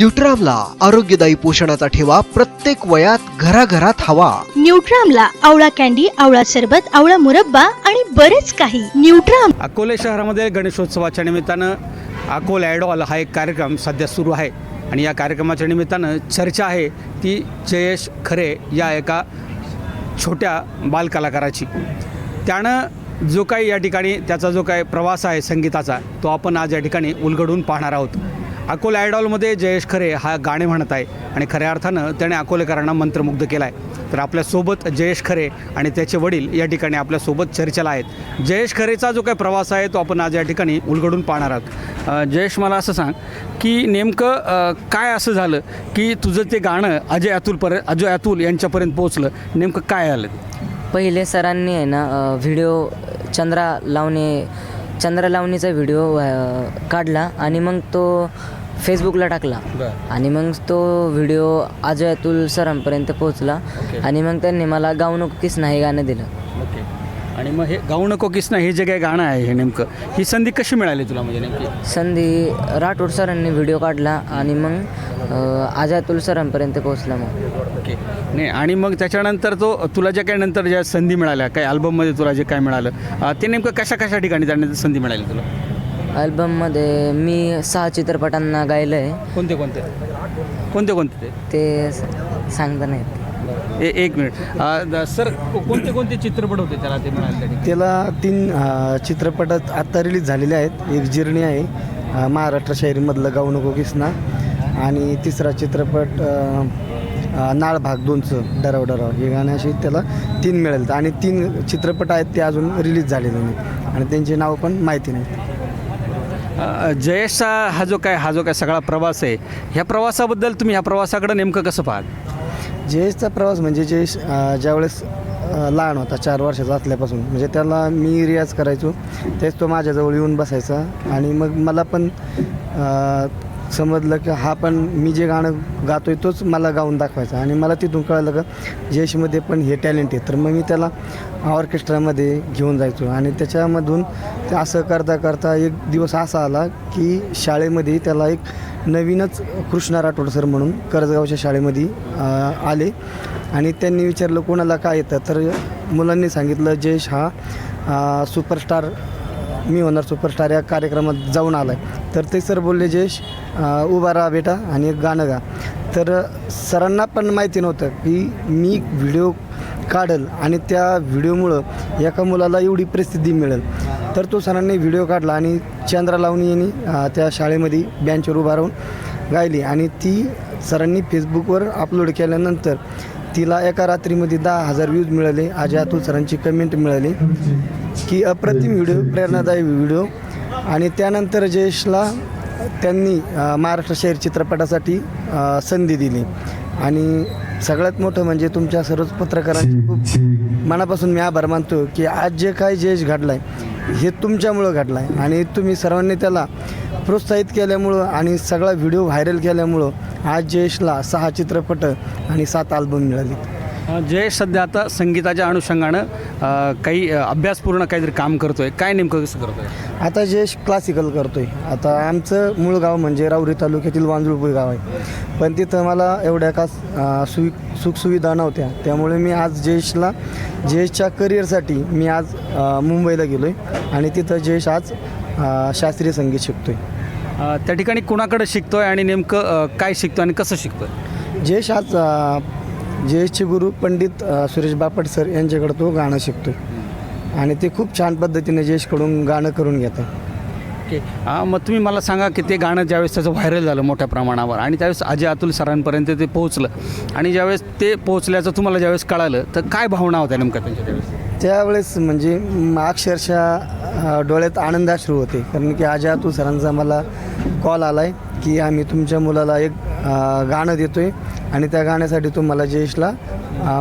न्यूट्रामला आरोग्यदायी पोषणाचा ठेवा प्रत्येक वयात घराघरात हवा. न्यूट्रामला आवळा कॅन्डी आवळा सरबत आवळा मुरब्बा आणि बरेच काही. न्यूट्राम अकोले शहरामध्ये गणेशोत्सवाच्या निमित्तानं अकोल ॲडॉल हा एक कार्यक्रम सध्या सुरू आहे. आणि या कार्यक्रमाच्या निमित्तानं चर्चा आहे ती जयेश खरे या एका छोट्या बालकलाकाराची. त्यानं जो काही या ठिकाणी त्याचा जो काही प्रवास आहे संगीताचा तो आपण आज या ठिकाणी उलगडून पाहणार आहोत. अकोले आयडॉलमध्ये जयेश खरे हा गाणे म्हणत आहे आणि खऱ्या अर्थानं त्याने अकोलेकरांना मंत्रमुग्ध केला आहे तर आपल्यासोबत जयेश खरे आणि त्याचे वडील या ठिकाणी आपल्यासोबत चर्चेला आहेत. जयेश खरेचा जो काही प्रवास आहे तो आपण आज या ठिकाणी उलगडून पाहणार आहोत. जयेश मला असं सांग की नेमकं काय असं झालं की तुझं ते गाणं अजय अतुलपर्यंत अजय अतुल यांच्यापर्यंत पोहोचलं? नेमकं काय आलं? पहिले सरांनी आहे ना व्हिडिओ चंद्रा लावणे चंद्रा लावणीचा व्हिडिओ काढला आणि मग तो फेसबुकला टाकला. आणि मग तो व्हिडिओ अजय अतुल सरांपर्यंत पोहोचला. आणि मग त्यांनी मला गाऊ नको किस नाही गाणं दिलं. ओके. आणि मग हे गाऊ नको किसना हे जे काही गाणं आहे हे नेमकं ही संधी कशी मिळाली तुला म्हणजे नेमकी? संधी राठोड सरांनी व्हिडिओ काढला आणि मग अ, अजय अतुल सरांपर्यंत पोहोचला मग. ओके. नाही आणि मग त्याच्यानंतर तो तुला जे काही नंतर ज्या संधी मिळाल्या काही अल्बममध्ये तुला जे काय मिळालं अ, ते नेमकं कशा कशा ठिकाणी जाण्याची संधी मिळाली तुला? अल्बममध्ये मी सहा चित्रपटांना गायलं आहे कोणते कोणते? कोणते कोणते ते? ते स- सांगता नाहीत ए एक मिनिट. अ, द- सर को- कोणते कोणते चित्रपट होते त्याला ते त्या ठिकाणी? त्याला तीन अ, चित्रपटात आत्ता रिलीज झालेले आहेत. एक जिरणी आहे अ, महाराष्ट्र शायरीमधलं गाऊ नको किसना. आणि तिसरा चित्रपट अ, अ, नाळ भाग दोनचं डराव डराव. हे गाणे असे त्याला तीन मिळेल आणि तीन चित्रपट आहेत ते अजून रिलीज झालेले नाहीत. आणि त्यांची नावं पण माहिती नाहीत. अ, जयेशचा हा जो काय हा जो काय सगळा प्रवास आहे ह्या प्रवासाबद्दल तुम्ही ह्या प्रवासाकडे नेमकं कसं पाहाल? जयेशचा प्रवास म्हणजे जयेश ज्यावेळेस लहान होता चार वर्षाचा असल्यापासून म्हणजे त्याला मी रियाज करायचो तेच तो माझ्याजवळ येऊन बसायचा आणि मग मला पण समजलं की हा पण मी जे गाणं गातोय तोच मला गाऊन दाखवायचा. आणि मला तिथून कळलं का जयेशमध्ये पण हे टॅलेंट आहे. तर मग मी त्याला ऑर्केस्ट्रामध्ये घेऊन जायचो. आणि त्याच्यामधून ते असं करता करता एक दिवस असा आला की शाळेमध्ये त्याला एक नवीनच कृष्णा राठोड सर म्हणून कर्जगावच्या शाळेमध्ये आले. आणि त्यांनी विचारलं कोणाला काय येतं? तर मुलांनी सांगितलं जयेश हा सुपरस्टार मी होणार सुपरस्टार या कार्यक्रमात जाऊन आला आहे तर ते सर बोलले जयेश उभा राहा बेटा आणि एक गाणं गा. तर सरांना पण माहिती नव्हतं की मी व्हिडिओ काढल आणि त्या व्हिडिओमुळं एका मुलाला एवढी प्रसिद्धी मिळेल. तर तो सरांनी व्हिडिओ काढला आणि चंद्रा लावणी यांनी त्या शाळेमध्ये बँचवर उभा राहून गायली आणि ती सरांनी फेसबुकवर अपलोड केल्यानंतर तिला एका रात्रीमध्ये दहा हजार व्ह्यूज मिळाले. अजय अतुल सरांची कमेंट मिळाली. की अप्रतिम व्हिडिओ प्रेरणादायी व्हिडिओ. आणि त्यानंतर जयेशला त्यांनी महाराष्ट्र शहर चित्रपटासाठी संधी दिली. आणि सगळ्यात मोठं म्हणजे तुमच्या सर्वच पत्रकारांचे खूप मनापासून मी आभार मानतो की आज जे काही जयेश घडलं आहे हे तुमच्यामुळं घडलं आहे आणि तुम्ही सर्वांनी त्याला प्रोत्साहित केल्यामुळं आणि सगळा व्हिडिओ व्हायरल केल्यामुळं आज जयेशला सहा चित्रपट आणि सात अल्बम मिळाले. जयेश सध्या आता संगीताच्या अनुषंगानं काही अभ्यासपूर्ण काहीतरी काम करतोय. काय नेमकं कसं करतोय? आता जयेश क्लासिकल करतोय. आता आमचं मूळ गाव म्हणजे राऊरी तालुक्यातील वांजुळपूर गाव आहे. पण तिथं मला एवढ्या का सुवि सुखसुविधा नव्हत्या. त्यामुळे मी आज जयेशला जयेशच्या करिअरसाठी मी आज मुंबईला गेलो आहे आणि तिथं जयेश आज शास्त्रीय संगीत शिकतोय. अ, त्या ठिकाणी कुणाकडे शिकतोय आणि नेमकं काय शिकतोय आणि कसं शिकतोय? जयेश आज जयेशचे गुरु पंडित सुरेश बापट सर यांच्याकडं तो गाणं शिकतोय. आणि ते खूप छान पद्धतीने जयेशकडून गाणं करून घेतात. ओके. हां मग तुम्ही मला सांगा की ते गाणं ज्यावेळेस त्याचं व्हायरल झालं मोठ्या प्रमाणावर आणि त्यावेळेस अजय अतुल सरांपर्यंत ते पोहोचलं आणि ज्यावेळेस ते पोहोचल्याचं तुम्हाला ज्यावेळेस कळालं तर काय भावना होत्या नेमक्या त्यांच्या त्यावेळेस? त्यावेळेस म्हणजे अक्षरशः डोळ्यात आनंदाश्रू होते. कारण की आज तू सरांचा मला कॉल आला आहे की आम्ही तुमच्या मुलाला एक गाणं देतो आहे आणि त्या गाण्यासाठी तुम्हाला जयेशला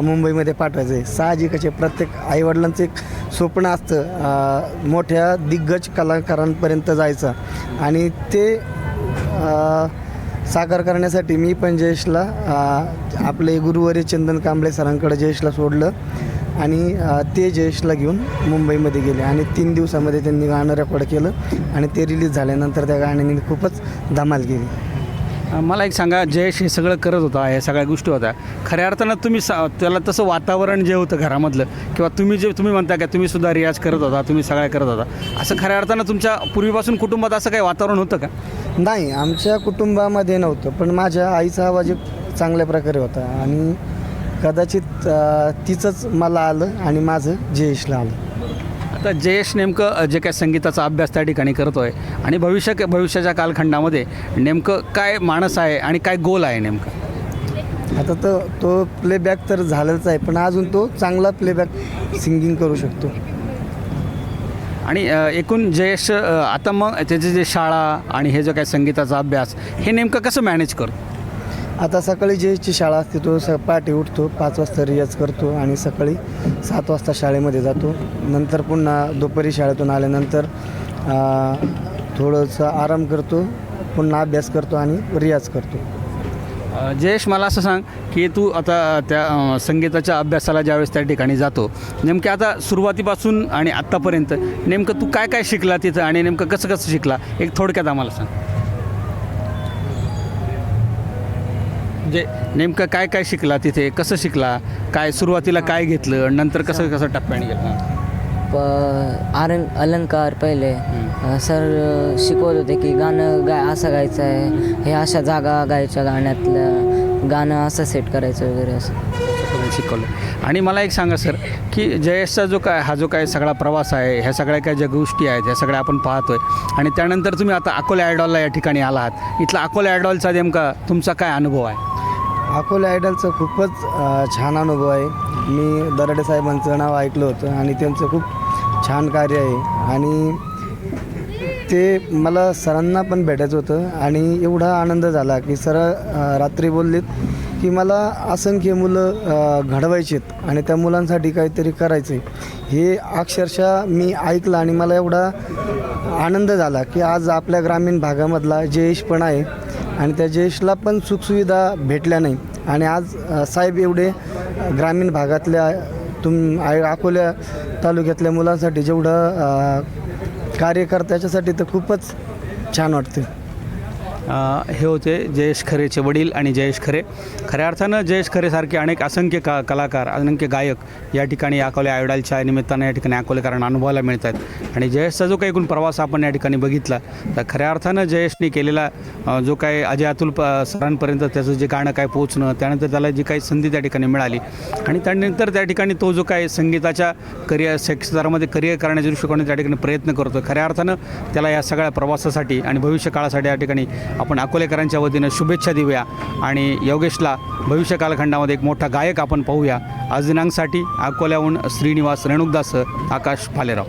मुंबईमध्ये पाठवायचं आहे. साहजिकचे प्रत्येक आईवडिलांचं एक स्वप्न असतं मोठ्या दिग्गज कलाकारांपर्यंत जायचं. आणि ते साकार करण्यासाठी मी पण जयेशला आपले गुरुवारी चंदन कांबळे सरांकडे जयेशला सोडलं. आणि ते जयेशला घेऊन मुंबईमध्ये गेले आणि तीन दिवसामध्ये त्यांनी गाणं रेकॉर्ड केलं आणि ते रिलीज झाल्यानंतर त्या गाण्याने खूपच धमाल केली. मला एक सांगा जयेश हे सगळं करत होता हे सगळ्या गोष्टी होत्या. खऱ्या अर्थानं तुम्ही सा त्याला तसं वातावरण जे होतं घरामधलं किंवा तुम्ही जे तुम्ही म्हणता का तुम्ही सुद्धा रियाज करत होता तुम्ही सगळ्या करत होता असं खऱ्या अर्थानं तुमच्या पूर्वीपासून कुटुंबात असं काही वातावरण होतं का? नाही आमच्या कुटुंबामध्ये नव्हतं पण माझ्या आईचा आवाज एक चांगल्या प्रकारे होता आणि कदाचित अ, तिचंच मला आलं आणि माझं जयेशला आलं. आता जयेश नेमकं जे काय संगीताचा अभ्यास त्या ठिकाणी करतोय आणि भविष्य भविष्याच्या कालखंडामध्ये नेमकं काय माणस आहे आणि काय गोल आहे नेमकं? आता तो तो प्लेबॅक तर झालंच आहे पण अजून तो चांगला प्लेबॅक सिंगिंग करू शकतो. आणि अ, एकूण जयेश अ, आता मग त्याचे जे शाळा आणि हे जो काय संगीताचा अभ्यास हे नेमकं कसं मॅनेज करतो? आता सकाळी जेची शाळा असते तो स पहाटे उठतो पाच वाजता रियाज करतो आणि सकाळी सात वाजता शाळेमध्ये जातो. नंतर पुन्हा दुपारी शाळेतून आल्यानंतर थोडंसं आराम करतो पुन्हा अभ्यास करतो आणि रियाज करतो. जयेश मला असं सांग की तू आता त्या संगीताच्या अभ्यासाला ज्यावेळेस त्या ठिकाणी जातो नेमकं आता सुरुवातीपासून आणि आत्तापर्यंत नेमकं तू काय काय शिकला तिथं आणि नेमकं कसं कसं शिकला? एक थोडक्यात आम्हाला सांग. म्हणजे नेमकं काय काय शिकला तिथे? कसं शिकला? काय सुरुवातीला काय घेतलं? नंतर कसं कसं टप्प्याने गेलं. प आरंग अलंकार पहिले. सर शिकवत होते की गाणं गाय असं गायचं आहे. हे अशा जागा गायच्या गाण्यातलं गाणं असं सेट करायचं वगैरे असं. शिकवलं. आणि मला एक सांगा सर की जयेशचा जो काय हा जो काय सगळा प्रवास आहे ह्या सगळ्या काय ज्या गोष्टी आहेत ह्या सगळ्या आपण पाहतोय. आणि त्यानंतर तुम्ही आता अकोला ॲडॉलला या ठिकाणी आला आहात इथला अकोला ॲडॉलचा नेमका तुमचा काय अनुभव आहे? अकोला आयडलचं खूपच छान अनुभव आहे. मी दराडे साहेबांचं नाव ऐकलं होतं आणि त्यांचं खूप छान कार्य आहे. आणि ते मला सरांना पण भेटायचं होतं आणि एवढा आनंद झाला की सर रात्री बोललेत की मला असंख्य मुलं घडवायचीत आणि त्या मुलांसाठी काहीतरी करायचं हे अक्षरशः मी ऐकलं आणि मला एवढा आनंद झाला की आज आपल्या ग्रामीण भागामधला जयेश पण आहे आणि त्या जयेशला पण सुखसुविधा भेटल्या नाही. आणि आज साहेब एवढे ग्रामीण भागातल्या तुम आ- अकोल्या तालुक्यातल्या मुलांसाठी जेवढं कार्य करतं त्याच्यासाठी तर खूपच छान वाटते हे होते जयेश खरेचे वडील आणि जयेश खरे. खऱ्या अर्थानं जयेश खरेसारखे अनेक असंख्य का कलाकार असंख्य गायक या ठिकाणी अकोले आयडॉलच्या निमित्तानं या ठिकाणी अकोलेकरांना अनुभवायला मिळत आहेत आणि जयेशचा जो काही एकूण प्रवास आपण या ठिकाणी बघितला तर खऱ्या अर्थानं जयेशने केलेला जो काही अजय अतुल प सरांपर्यंत त्याचं जे गाणं काय पोहोचणं त्यानंतर त्याला जी काही संधी त्या ठिकाणी मिळाली आणि त्यानंतर त्या ठिकाणी तो जो काही संगीताच्या करिअर सेक्सदारामध्ये करिअर करण्याच्या दृष्टिकोनाने त्या ठिकाणी प्रयत्न करतो. खऱ्या अर्थानं त्याला या सगळ्या प्रवासासाठी आणि भविष्य काळासाठी या ठिकाणी आपण अकोलेकरांच्या वतीनं शुभेच्छा देऊया. आणि योगेशला भविष्य कालखंडामध्ये एक मोठा गायक आपण पाहूया. आज दिनांकसाठी अकोल्याहून श्रीनिवास रेणुकदास आकाश फालेराव